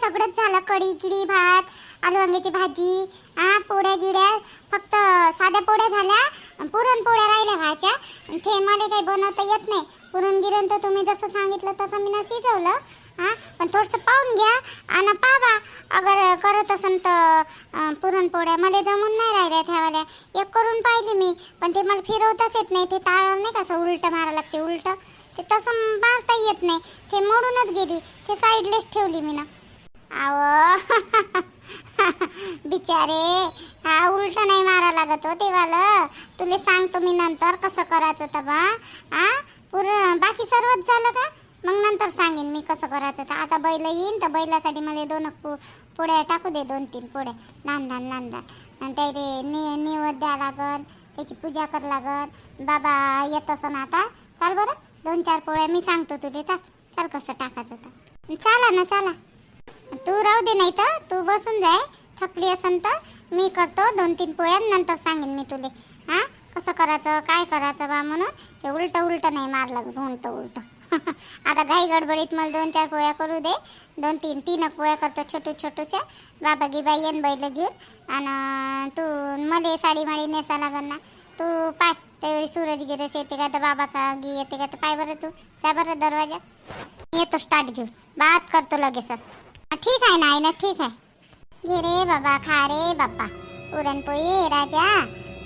सगळंच झालं. कढी किडी भात आलू वांग्याची भाजी हा पोळ्या गिड्या फक्त साध्या पोळ्या झाल्या. पुरणपोळ्या राहिल्या व्हायच्या ते मला काही बनवता येत नाही. पुरण गिरण तर तुम्ही जसं सांगितलं तसं मी शिजवलं. हां पण थोडंसं पाहून घ्या. आणि पाहा अगर करत असन तर पुरणपोळ्या. मला जमून नाही राहिल्या ठेवाल्या एक करून पाहिली मी. पण ते मला फिरवताच येत नाही. ते ताळ नाही का असं उलटं मारा लागते उलटं. ते तसं मारता येत नाही. ते मोडूनच गेली. ते साईडलेच ठेवली मी ना. आव. बिचारे हा उलट नाही मारा लागत हो देवाला. तुला सांगतो मी नंतर कसं करायचं तर बा. हा? पुरं बाकी सर्वच झालं का? मग नंतर सांगेन मी कसं करायचं तर. आता बैल येईन तर बैलासाठी मला दोन पु पोळ्या टाकू दे दोन तीन पोळ्या. लहान लहान लहान लहान आणि त्याले नि निवद द्या लागल त्याची पूजा कर लागल. बाबा येत असं आता. चाल बरं दोन चार पोळ्या मी सांगतो तुले. चाल चाल कसं टाकायचं तर. चाला ना चाला. तू राहू दे नाही तर तू बसून जाय थकली असन तर. मी करतो दोन तीन पोया नंतर सांगेन मी तुले. हा? कसं करायचं काय करायचं बा म्हणून? ते उलट उलट नाही मार लागत उलट उलट. आता घाई गडबडीत मला दोन चार पोळ्या करू दे. दोन तीन तीन पोया करतो छोटू छोटूशा. बाबा गी बाई येन बैल घेऊन. आणि तू मले साडी माडी नेसा लागन ना. तू पाय त्यावेळी सूरज गिरस येते का तर बाबा का गी येते का तर पाय बरं तू. त्या बरं दरवाजा. येतो स्टार्ट घेऊन. बात करतो लगेचच. ठीक आहे ना आई ना ठीक आहे. घे रे बाबा खा रे बाप्पा. पुरणपोळी राजा.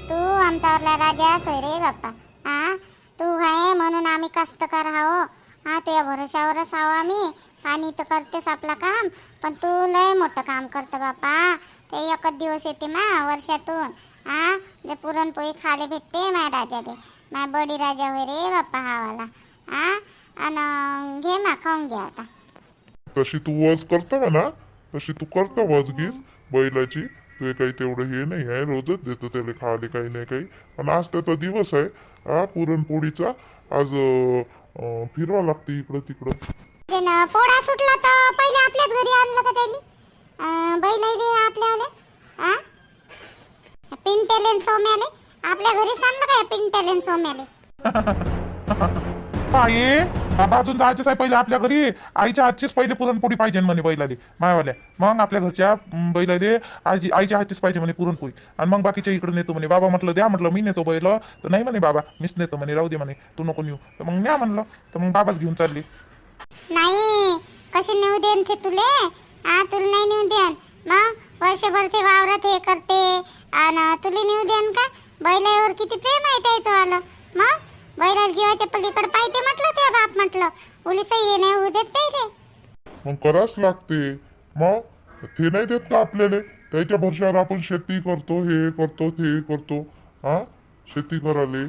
तू आमच्यावरला राजा सोय रे बाप्पा. हा तू आहे म्हणून आम्ही कष्टकार आहो. हा तुझ्या भरोशावरच आहो आम्ही. आणि तर करतेस आपला काम पण तू लय मोठं काम करतं बाप्पा. ते एकच दिवस येते मा वर्षातून. हा जे पुरणपोळी खाले भेटते माय राजा दे माय बडी राजा होय रे बाप्पा हावाला. हा आणि घे मा खाऊन घ्या आता. तशी तू वज करतो म्हणा तशी तू करतो वज गीस बैलाची तुझे काही तेवढं हे नाही आहे रोजच देतो त्याला खायला काही नाही काही. पण आज त्याचा दिवस आहे हा पुरणपोळीचा. आज फिरवा लागते इकडं तिकडं. पोळा सुटला तर पहिले आपल्याच घरी आणलं का त्याली बैल रे आपल्या पिंटेलेन सोम्याले. आपल्या घरीच आणलं काय पिंटेलेन सोम्याले? बाबा अजून जायचंच आहे पहिले आपल्या घरी. आईच्या हातचीच पहिले पुरणपोळी पाहिजे म्हणे बैलाले. मायावाल्या. मग आपल्या घरच्या बैलाले आजी आईच्या हातचीच पाहिजे म्हणे पुरणपोळी. आणि मग बाकीच्या इकडे नेतो म्हणे. बाबा म्हटलं द्या म्हटलं मी नेतो बैल. तर नाही म्हणे बाबा मीच नेतो म्हणे. राहू दे म्हणे. तू नको नेऊ. तर मग न्या म्हणलं. तर मग बाबाच घेऊन चालली. नाही कसे नेऊ देन ते तुले? आ तुला नाही नेऊ देन. मग वर्षभर ते वावरात हे करते. आणि तुला नेऊ देन का? बैलावर किती प्रेम आहे त्याचं आलं. मग बैला जीवाच्या पलीकडे पाहिजे म्हटलं ते बाप म्हटलं. उलीस हे नाही होऊ देत ते रे मग करावंच लागते. मग? ते नाही देत का आपल्याला? त्याच्या भरशावर आपण शेती करतो हे करतो ते करतो. हा शेती करायला.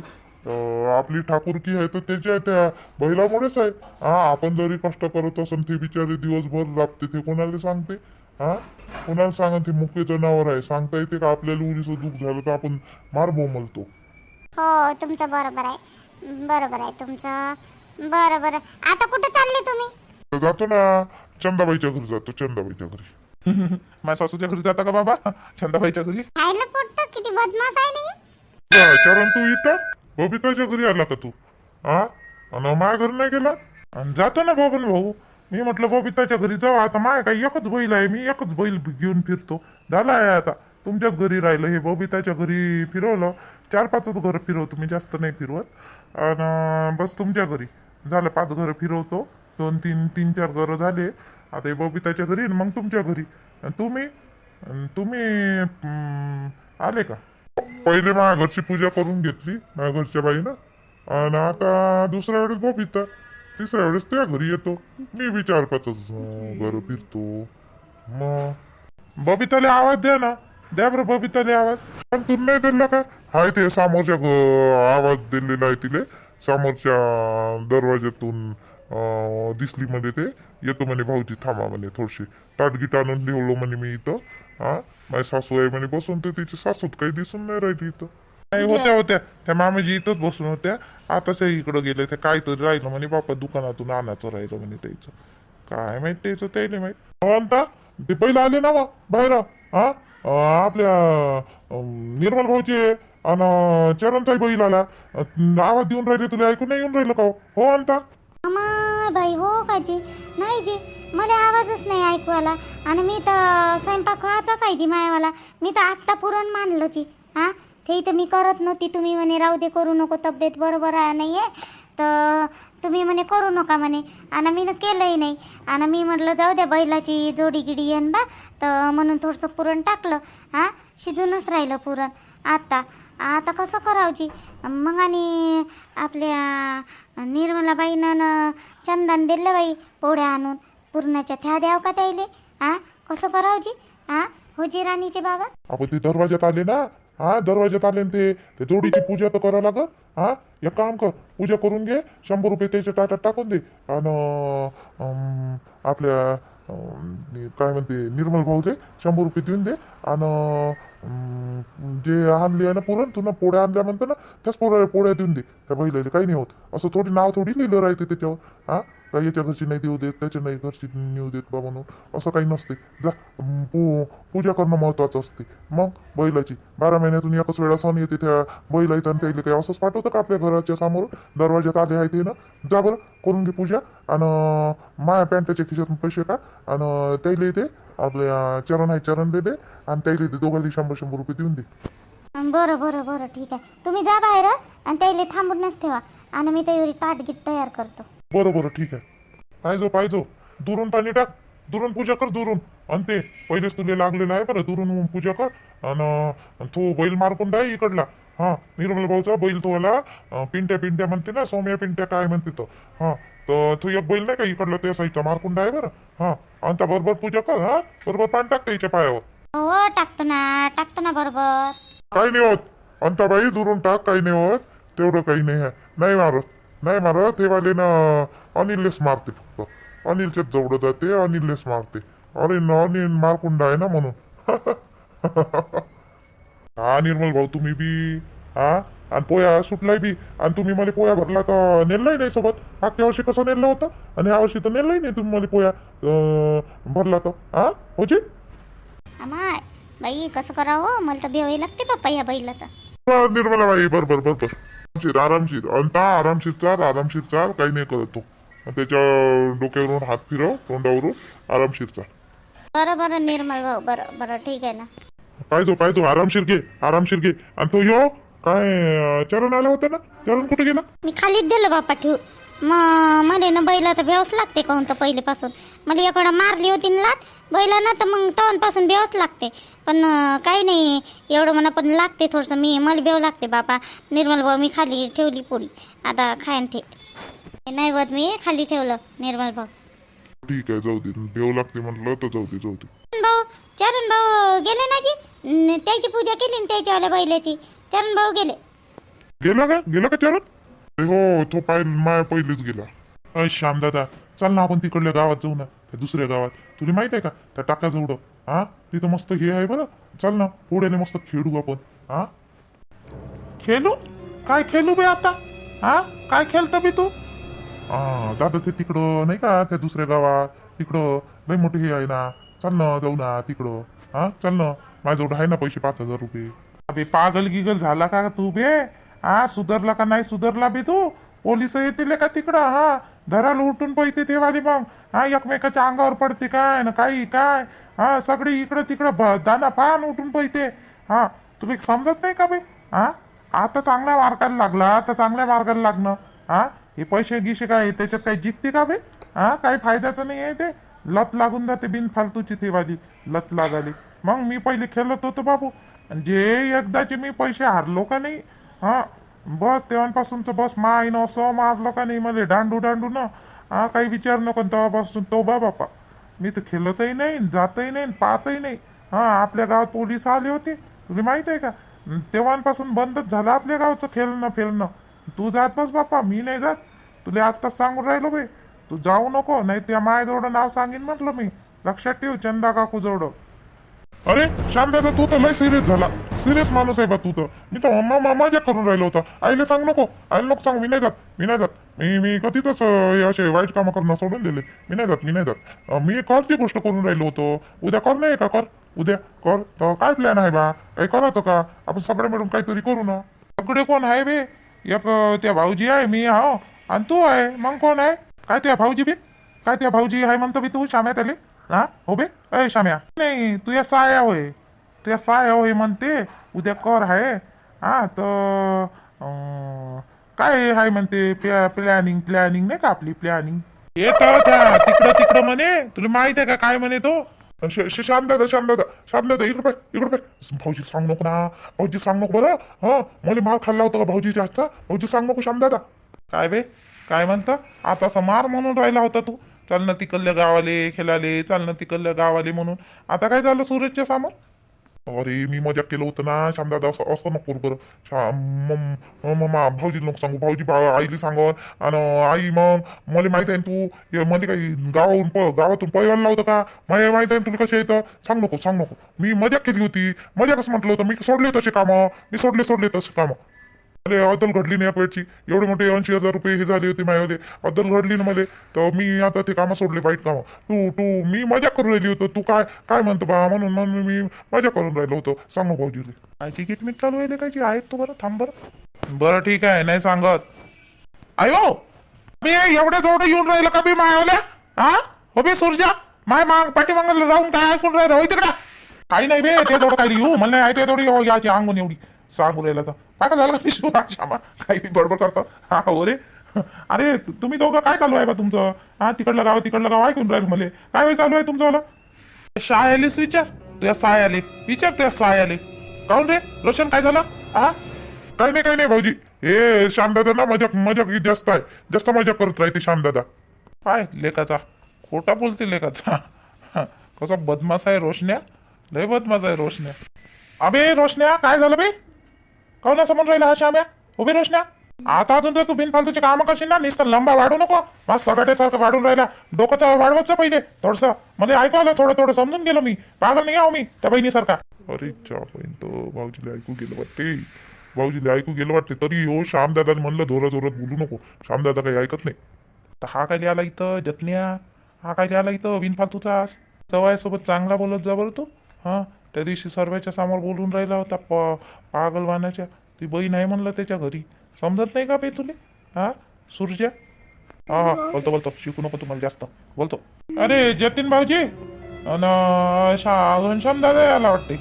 अं, आपली ठाकूरकी आहे तर त्याच्या त्या बैलामुळेच आहे. हा आपण जरी कष्ट करत असन ते बिचारे दिवसभर राबते ते कोणाला सांगते? हा कोणाला सांगा ते मुख्य जनावर आहे. सांगता येते का आपल्याला उरीचं दुःख झालं तर आपण मार बोमलतो हो तुमचं बरोबर आहे. बरोबर आहे तुमचं. बरं बरं आता कुठं चालले तुम्ही? तर जातो ना. चंदाबाईच्या घरी जातो चंदाबाईच्या घरी. माझ्या सासूच्या घरी जाता का बाबा? चंदाबाईच्या घरी? खायला पोट्ट किती बदमाश आहे नाही? काय, चरण तू इथं? बबिताच्या घरी आला का तू? हा आणि माझ्या घरी नाही गेला? आणि जातो ना बाबन भाऊ. मी म्हटलं बबिताच्या घरी जाऊ. आता माय काही एकच बैल आहे. मी एकच बैल घेऊन फिरतो. झाला आहे आता. तुमच्याच घरी राहिलं. हे बबिताच्या घरी फिरवलं. चार पाचच घरं फिरवतो मी जास्त नाही फिरवत. आणि बस तुमच्या घरी. झालं पाच घरं फिरवतो. दोन तीन तीन चार घरं झाले. आता हे बबिताच्या घरी आणि मग तुमच्या घरी. आणि तुम्ही आणि तुम्ही आले का? पहिले माझ्या घरची पूजा करून घेतली माझ्या घरच्या बाईनं. आणि आता दुसऱ्या वेळेस बबिता तिसऱ्या वेळेस त्या घरी येतो. मी बी चार पाचच घर फिरतो. मग बबिताला आवाज द्या ना. द्या बरं बबिताला आवाज. पण तू नाही दिला का? हाय ते समोरच्या आवाज दिलेला आहे तिले. समोरच्या दरवाज्यातून अं, दिसली मध्ये ते. येतो म्हणे भाऊजी थांबा म्हणे थोडीशी. ताटगीट आणून ठेवलो म्हणे मी इथं. हा? माझी सासू आहे म्हणे बसून तर तिची सासूत काही दिसून नाही राहिली इथं. नाही होत्या होत्या. त्या मामाजी इथंच बसून होत्या. आता ते इकडं गेले ते काहीतरी राहिलं म्हणे बापा दुकानातून आणायचं राहिलं म्हणे त्याचं. काय माहीत त्याचं त्याला माहीत. हो ते पहिले आले ना मग बाहेर. हा? आपल्या निर्मल भाऊचे आणि चरणचाई बैल आला आवाज देऊन राहिले तुला ऐकून नाही येऊन राहिलं का हो? हो म्हणता अमाय बाई हो काजी. नाही जी मला आवाजच नाही ऐकू आला आणि मी तर स्वयंपाक व्हायचाच आहे जी मायावाला. मी तर आत्ता पुरण मांडलोची हां? ते इथं मी करत नव्हती तुम्ही म्हणे राहू दे करू नको तब्येत बरोबर आहे नाही आहे तर तुम्ही म्हणे करू नका म्हणे. आणि मी केलंही नाही. आणि मी म्हटलं जाऊ द्या बैलाची जोडी गिडी येन बा. तर म्हणून थोडंसं पुरण टाकलं. हां शिजूनच राहिलं पुरण. आता आता कसं करावची मग आणि आपल्या निर्मलाबाईनं चंदन दिलं बाई पोळ्या आणून. पुरणाच्या थ्या द्याव का त्याईले? हां कसं करावची हां होजी राणीचे बाबा? आपण ते दरवाज्यात आले ना हा दरवाज्यात आले ना ते ते जोडीची पूजा तर करा लागल. हा एक काम कर पूजा करून घे शंभर रुपये त्याच्या ताटात टाकून दे. आणि आपल्या काय म्हणते निर्मल भाऊ ते शंभर रुपये देऊन दे. आणि जे आणले आहे ना पुरण तुला पोळ्या आणल्या म्हणतो ना त्याच पोळ्या पोळ्या देऊन दे. त्या बैलाले काही नाही होत. असं थोडी नाव थोडी लिहिलं राहते त्याच्यावर. हा? काही याच्या घरची नाही देऊ देत त्याच्या नाही घरची नेऊ देत बा म्हणून. असं काही नसते. जा अं, पू पूजा करणं महत्त्वाचं असते. मग बैलाची बारा महिन्यातून एकच वेळा सण येते त्या बैलाचं आणि त्याला काही असंच पाठवतं का आपल्या घराच्या समोर? दरवाज्यात आले आहे ते ना? जा बरं करून घे पूजा. आणि माया पॅन्टाच्या खिशातून पैसे का? आणि त्याला येते आपल्या चरण आहे चरण दे दे. आणि त्याला येते दोघांनी शंभर शंभर रुपये देऊन दे. बरं बरं बरं ठीक आहे. तुम्ही जा बाहेर आणि त्याला थांबूनच ठेवा. आणि मी त्यावेळी ताटगीट तयार करतो. बरं बरं ठीक आहे. पाहिजो पाहिजो. दुरून पाणी टाक. दुरून पूजा कर दुरून. आणि ते पहिलेच तुला लागलेलं आहे बरं. दुरून पूजा कर. आणि तो बैल मारकून डाय इकडला. हा निर्मल भाऊचा बैल तो आला. अं, पिंट्या पिंट्या म्हणते ना सौम्या पिंट्या काय म्हणते तो. हा तर तो एक बैल नाही का इकडला त्या साईडचा मारकुंड आहे बरं. हा आणि त्या बरोबर पूजा कर हा. बरोबर पाणी टाक त्याच्या पायावर. हो टाकतो ना टाकतो ना बरोबर. काही नाही होत. अंताबाई दुरून टाक काही नाही होत. तेवढं काही नाही आहे. नाही मारत. नाही मारत हे वाले ना अनिललेच मारते फक्त. अनिलच्याच जवळ जाते अनिललेच मारते. अरे न अनिल मारकुंड आहे ना म्हणून. हा निर्मल भाऊ तुम्ही बी हा? आणि पोया सुटलाय बी. आणि तुम्ही मला पोया भरला तर नेललाय नाही सोबत. मागच्या वर्षी कसं नेलं होतं? आणि ह्या वर्षी तर नेलंही नाही तुम्ही मला पोया भरला तर. हा होजी बाई कसं करावं? मला तर बेवाई लागते बाप्पा या बैला तर. निर्मलाबाई बरोबर बरोबर आरामशीर आरामशीर. अंता आरामशीर चाल आरामशीर चाल काही नाही करत तो. त्याच्या डोक्यावरून हात फिरव तोंडावरून आरामशीर चाल. बरं बरं निर्मल भाऊ बरं बरं ठीक आहे ना. पाहिजो पाहिजो आरामशीर घे आरामशीर घे. आणि तो यो काय चरण आला होता ना? चरण कुठे गेला? मी खालीच दिलं बाप्पा ठेवून. मग मला ना बैलाचा बेवस लागते काहून तर पहिलेपासून. मला एकडं मारली होती ना लात बैलांना तर मग तवांपासून बेवस लागते. पण काही नाही एवढं म्हणा पण लागते थोडंसं. मी मला बेव लागते बापा निर्मल भाऊ मी खाली ठेवली पोळी आता खायन ते. नाही बघ मी खाली ठेवलं निर्मल भाऊ. ठीक आहे जाऊ दे. देव लागते म्हटलं तर जाऊ दे जाऊ दे. भाऊ चरण भाऊ गेले ना जी? न, त्याची पूजा केली ना त्याच्यावाल्या बैलाची? चरण भाऊ गेले. गेला का? गेला का चरण? हो तो पाय माया पहिलेच गेला. अय श्याम दादा चल ना आपण तिकडल्या गावात जाऊ ना त्या दुसऱ्या गावात. तुला माहीत आहे का? त्या टाका जवळ. हा? तिथं मस्त हे आहे बरं. चल ना पुढे मस्त खेळू आपण. हा? खेळू काय खेळू बे आता? हा? काय खेळतो बी तू? हा दादा ते तिकडं नाही का त्या दुसऱ्या गावात. तिकडं लय मोठे हे आहे ना. चल ना जाऊ ना तिकडं. हा? चल ना. माझ्याजवळ आहे ना पैसे पाच हजार रुपये. अबे पागल गिगल झाला का तू बे? हा सुधरला का नाही? सुधरला बी तू? पोलीस येतील का तिकडं? हा धरा उठून पैते ते वाली मग. हा एकमेकाच्या अंगावर पडते काय? ना काही काय? हा सगळी इकडं तिकडं भ- दाना पान उठून पैते हा तुला समजत नाही का बे हा आता चांगल्या मार्गाला लागला आता चांगल्या मार्गाला लागणं. हा हे पैसे गिशे काय? त्याच्यात काही जिंकते का बे हा काही फायद्याचं नाही आहे ते. लत लागून जाते बिन फालतूची ती वाली लत लागाली. मग मी पहिले खेळत होतो बाबू. जे एकदाचे मी पैसे हारलो का नाही हा बस तेव्हापासूनचं बस मा आईनं असं मारलं का नाही मला डांडू डांडू ना. हा काही विचार नको तेव्हापासून. तो बा बापा मी तर खेळतही नाही जातही नाही पाहतही नाही. हा आपल्या गावात पोलीस आले होते. तुला माहीत आहे का? तेव्हापासून बंदच झालं आपल्या गावचं खेळणं फेलणं तू जात बस बापा मी नाही जात. तुला आत्ताच सांगून राहिलो बे तू जाऊ नको नाही त्या मायजवळ नाव सांगेन म्हटलं मी. लक्षात ठेव चंदा काकू जवळ. अरे शांत तू तर लय सिरियस झाला. सिरियस माणूस आहे बा तू तर. मी तर मामा मजा करून राहिलो होता. आईला सांग नको. आईला नको सांग. मी नाही जात. मी नाही जात. मी मी कधीच हे असे वाईट कामं करणं सोडून दिले. मी नाही जात. मी नाही जात. मी करची गोष्ट करून राहिलो होतो. उद्या कर नाही का कर उद्या कर तर काय प्लॅन आहे बा? काही करायचं का? आपण सगळे मिळून काहीतरी करू ना. सगळे कोण आहे बे? एक त्या भाऊजी आहे. मी हो. आणि तू आहे. मग कोण आहे? काय त्या भाऊजी बी? काय त्या भाऊजी आहे म्हणतो बी तू? श्याम्या त्याले? हा? हो बे? अय श्याम्या. नाही तू या साया होय. ते या हो हे म्हणते उद्या कर आहे. हा तर काय आहे म्हणते प्लॅनिंग प्लॅनिंग नाही का आपली प्लॅनिंग येत तिकडं तिकडं म्हणे तुला माहीत आहे का काय म्हणे तो? श- श- श्यामदादा श्यामदादा श्यामदादा इकडे पाय इकडे पाय भाऊजी सांग नको ना भाऊजी सांग नको बरं. हं मला माल खाल्ला होता का भाऊजीच्या हातचा भाऊजी सांग नको श्यामदादा. काय बे काय म्हणतं? आता समार म्हणून राहिला होता तू. चाल ना तिकडल्या गावाले खेळाले चाल ना तिकडल्या गावाले म्हणून. आता काय झालं सूरजच्या समोर? अरे मी मजाक केलं होतं ना. श्यामदादा असं असं नको करू बरं. श्या- मम- भाऊजीला नको सांगू. भाऊजी बा- आईला सांगन. आणि आई मग मला माहीत आहे ना तू हे मध्ये काही गावाहून प- गावातून पैवायला लावतं का? मला माहीत आहे ना तुला कसे येतं? सांग नको सांग नको. मी मजाक केली होती. मजाकच म्हटलं होतं. मी सोडले तसे कामं. मी सोडले सोडले तसे कामं. अरे अद्दल घडली नाही वेळची एवढे मोठे ऐंशी हजार रुपये हे झाले होते माझ्यावाले अद्दल घडली ना मला. तर मी आता ते कामं सोडले वाईट कामं. तू तू मी मजा करून राहिली होतं. तू काय काय म्हणतो बा? म्हणून म्हणून मी मजा करून राहिलो होतो. सांग भाऊजीले. काय तिकीट मी चालू आहे कायची आहेत तू बरं थांब बरं. बरं ठीक आहे. नाही सांगत. अयो हो, मी एवढ्या जवळ येऊन राहिलं का बी मायावल्या? हा हो बे सूर्जा. माय माग पाठीमागाला राहून काय ऐकून राहिलं? होय तिकडा. काही नाही बे ते थोडं काही येऊ मला नाही ते थोडी हो, याची अंगून एवढी. सांगू राहिलं तर. काय झालं का श्यामा काही बडबड करतो. हा हो रे. अरे तुम्ही दोघं काय चालू आहे बा तुमचं? हा तिकडलं गाव तिकडलं गाव ऐकून राहील मला. काय वेळ चालू आहे तुमचं वालं? शाय आलीस विचार. तुझ्या साय आले. विचार तुझ्या साय आले. काऊन रे? रोशन काय झालं? हा? काही नाही काही नाही भाऊजी. हे श्यामदादा ना मजाक मजाक जास्त आहे. जास्त मजा करत राहते श्यामदादा. काय लेखाचा खोटा बोलते लेखाचा कसा बदमाश आहे रोशन्या? लय बदमाश आहे रोशन्या. अबे रोशन्या काय झालं बे? काऊन असं म्हणून राहिला हा श्याम्या? उभी रोशना आता अजून तर तू बिनफालतूची कामं करशील ना? नुसतं लंबा वाढू नको. मग सगाट्यासारखं वाढून राहिला. डोकंचा वाढवतचं पहिले थोडस. मला म्हणजे ऐकू आलं थोडं थोडं समजून गेलो मी. पागल नाही आहो मी त्या बहिणीसारखा. अरे पण तो भाऊजीला ऐकू गेलं वाटते. भाऊजीला ऐकू गेलं वाटते. तरी हो श्यामदादा म्हणलं धोरत धोरत बोलू नको. श्यामदादा काही ऐकत नाही. तर हा काय लिहायला इथं जतन्या? हा काय लिहायला इथं बिनफालतूचा? सवयासोबत चांगला बोलत जा बरं तू. हां? त्या दिवशी सर्वाच्या समोर बोलून राहिला होता प पागलवानाच्या ती बहीण आहे म्हणलं त्याच्या घरी. समजत नाही का बे तुले? हा? सूर्या हा हा बोलतो बोलतो. शिकू नको तुम्हाला जास्त. बोलतो. अरे जतीन भाऊजी. अन घनश्याम दादा यायला वाटते.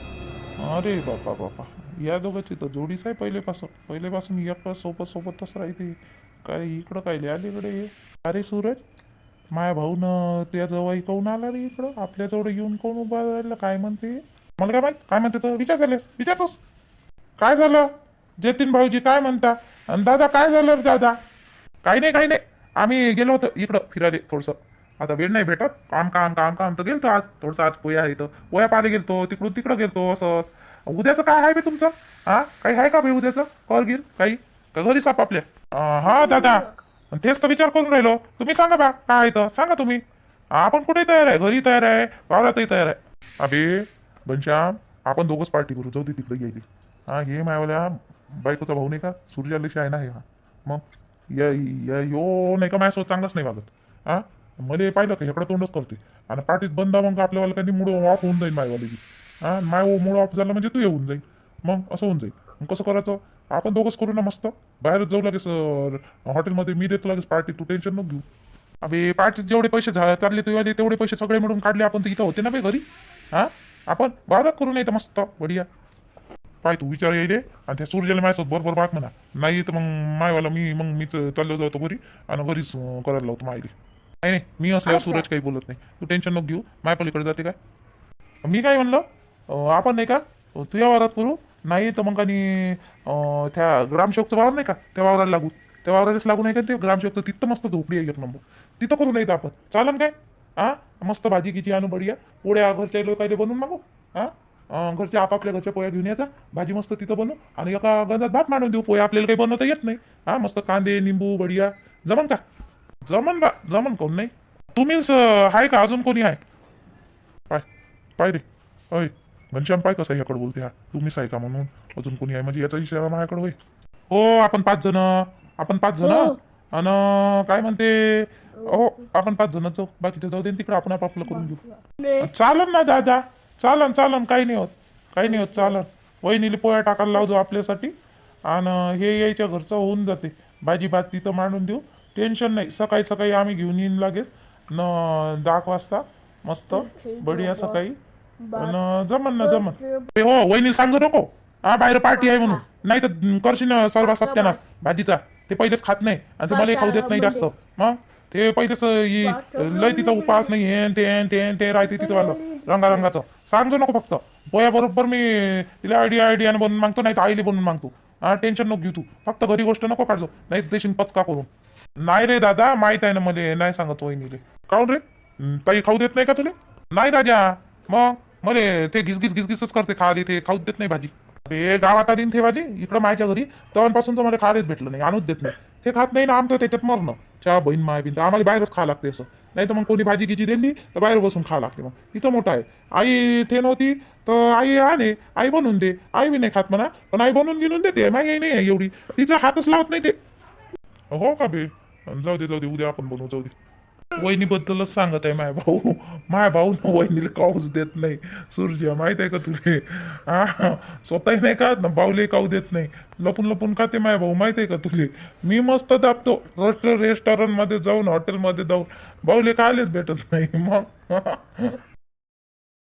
अरे बापा बापा. या दोघांची तर जोडीच आहे पहिलेपासून. पहिलेपासून एक सोबत सोबतच राहते. काय इकडं काय लिहाले इकडे ये अरे सूरज माया भाऊन त्या जवळ काऊन आला रे इकडं? आपल्याजवळ येऊन कोण उभा राहिला? काय म्हणते? मला काय माहीत? काय म्हणते तर विचार झालेस विचारतोस. काय झालं? जतीन भाऊजी काय म्हणता? आणि दादा काय झालं रे दादा? काही नाही काही नाही. आम्ही गेलो होतो इकडं फिरायला थोडंसं. आता वेळ नाही भेटत. काम काम काम काम. तर गेलतो आज. थोडंसं आज पोया इथं. पोया पाले गेलतो. तिकडून तिकडं गेलतो असं उद्याचं काय आहे बे तुमचं? हा काही आहे का बे उद्याचं? कॉल गिर काही? का घरी साप आपल्या? हा दादा. तेच तर विचार करून राहिलो. तुम्ही सांगा बा काय आहे तर सांगा तुम्ही. आपण कुठे तयार आहे? घरी तयार आहे? वावरातही तयार आहे? अबे म्हणजे घनश्याम आपण दोघंच पार्टी करू. जाऊ दे तिकडे यायली हा हे मायावाल्या बायकोचा भाऊ नाही का? सूर्यालेश आहे ना हे हा. मग या यो नाही का माझ्यासोबत चांगलाच नाही वागत. हा? मध्ये पाहिलं का हेकडं तोंडच करते. आणि पार्टीत बंद मग आपल्यावाला काही मूड ऑफ होऊन जाईल मायवाली हा? माय मूड ऑफ झाला म्हणजे तू येऊन जाईल मग असं होऊन जाईल मग कसं करायचं? आपण दोघंच करू ना मस्त. बाहेरच जाऊ लागेस हॉटेलमध्ये मी देतो लागेस पार्टी तू टेन्शन नको घेऊ. अबे पार्टीत जेवढे पैसे झा- चालले आले तेवढे पैसे सगळे मिळून काढले आपण तर इथं होते ना बे घरी? हा? आपण वावरात करू नाही तर मस्त. बढिया. पाय तू विचार येईल आणि त्या सूर्याला माझ्यासोबत बरोबर बाग म्हणा. नाही तर मग मायवाला मी मग मीच चाललो जातो घरी आणि घरीच करायला लावतो मायले. नाही नाही. मी असल्यावर सूरज काही बोलत नाही. तू टेन्शन नको घेऊ. माय पलीकडे जाते काय मी काय म्हणलं? आपण नाही का? तुझ्या वावरात करू. नाही तर मग आणि त्या ग्रामसेवकचं वावर नाही का? त्या वावराला लागू. त्या वावरालाच लागू नाही का? ते ग्रामसेवक तिथं मस्त झोपडी आहे एक नंबर. तिथं करू नाही तर आपण. चालन काय? हा मस्त भाजी किती आणू बढिया. पोळ्या घरच्या लोकायले बनवून मागू. हा घरच्या आपापल्या घरच्या पोळ्या घेऊन यायचा. भाजी मस्त तिथं बनवू. आणि एका गंजात भात मांडून देऊ. पोळ्या आपल्याला काही बनवता येत नाही. हा मस्त कांदे निंबू बढिया. जमन का? जमन बा जमन कोण नाही. तुम्हीच आहे का? अजून कोणी आहे पाय पाय रे. अय घनश्याम पाय कसं याकडे बोलते हा? तुम्हीच आहे का म्हणून? अजून कोणी आहे म्हणजे याचा इशारा माझ्याकडे होय. हो आपण पाच जण. आपण पाच जण. हो. आणि काय म्हणते? हो आपण पाच जण जाऊ. बाकीचे जाऊ दे तिकडे आपण आपापलं करून घेऊ. चालन ना दादा. चालन चालन. काही नाही होत. काही नाही होत. चालन. वहिनीला पोया टाकायला लावतो आपल्यासाठी. आणि हे यायच्या घरचं होऊन जाते. भाजी भात तिथं मांडून देऊ. टेन्शन नाही. सकाळी सकाळी आम्ही घेऊन येईन लागेच. न दहा वाजता. मस्त. बढिया सकाळी. जमन ना जमन. हो वहिनी सांगू नको. हा बाहेर पार्टी आहे म्हणून. नाही तर करशील ना सर्व सत्यानाश भाजीचा. ते पहिलेच खात नाही. आणि तुम्हाला खाऊ देत नाही जास्त. मग ते पहिलेच हि- लय तिचा उपास नाही. हेन ते ते ते राहते तिथं वालं. रंगारंगाचं. सांगतो नको फक्त. पोया बरोबर मी तिला आयडिया आयडियाने बनवून मागतो नाही तर आईले बनवून मागतो. हा टेन्शन नको घेऊ तू. फक्त घरी गोष्ट नको काढतो नाही देशील पचका करून. नाही रे दादा माहीत आहे ना मला. नाही सांगत वहिनीले काऊन रे? हं, ताई खाऊ देत नाही का तुला? नाही राजा. मग मले ते घिस घिस घिस घिसच करते खाली. ते खाऊच देत नाही भाजी. ते गावात आली ठेवाली इकडं माझ्या घरी. तेव्हापासून तर मला खायलाच भेटलं नाही आणूच देत नाही. ते खात नाही ना आमचं त्याच्यात मरणं. चहा बहीण माय बिन आम्हाला बाहेरच खावं लागते असं. नाही तर मग कोणी भाजी गिजी दिली तर बाहेर बसून खावं लागते मग. इथं मोठं आहे. आई ते नव्हती तर आई आणे आई बनवून दे. आई बी नाही खात म्हणा पण आई बनवून घेऊन देते. माझी आई नाही एवढी. तिचा हातच लावत नाही ते. हो का बे? जाऊ दे जाऊ दे उद्या आपण बनवू जाऊ दे. वहिनीबद्दलच सांगत आहे माय भाऊ. माय भाऊ ना वहिनीला काऊच देत नाही. सूर्य माहीत आहे का तुले? हा स्वतःही नाही खात ना बाऊले काऊ देत नाही. लपून लपून खाते माय भाऊ माहीत आहे का तुले? मी मस्त दाबतो. रेस्टॉरंटमध्ये जाऊन हॉटेलमध्ये जाऊन. बाऊले खायलाच भेटत नाही. मग?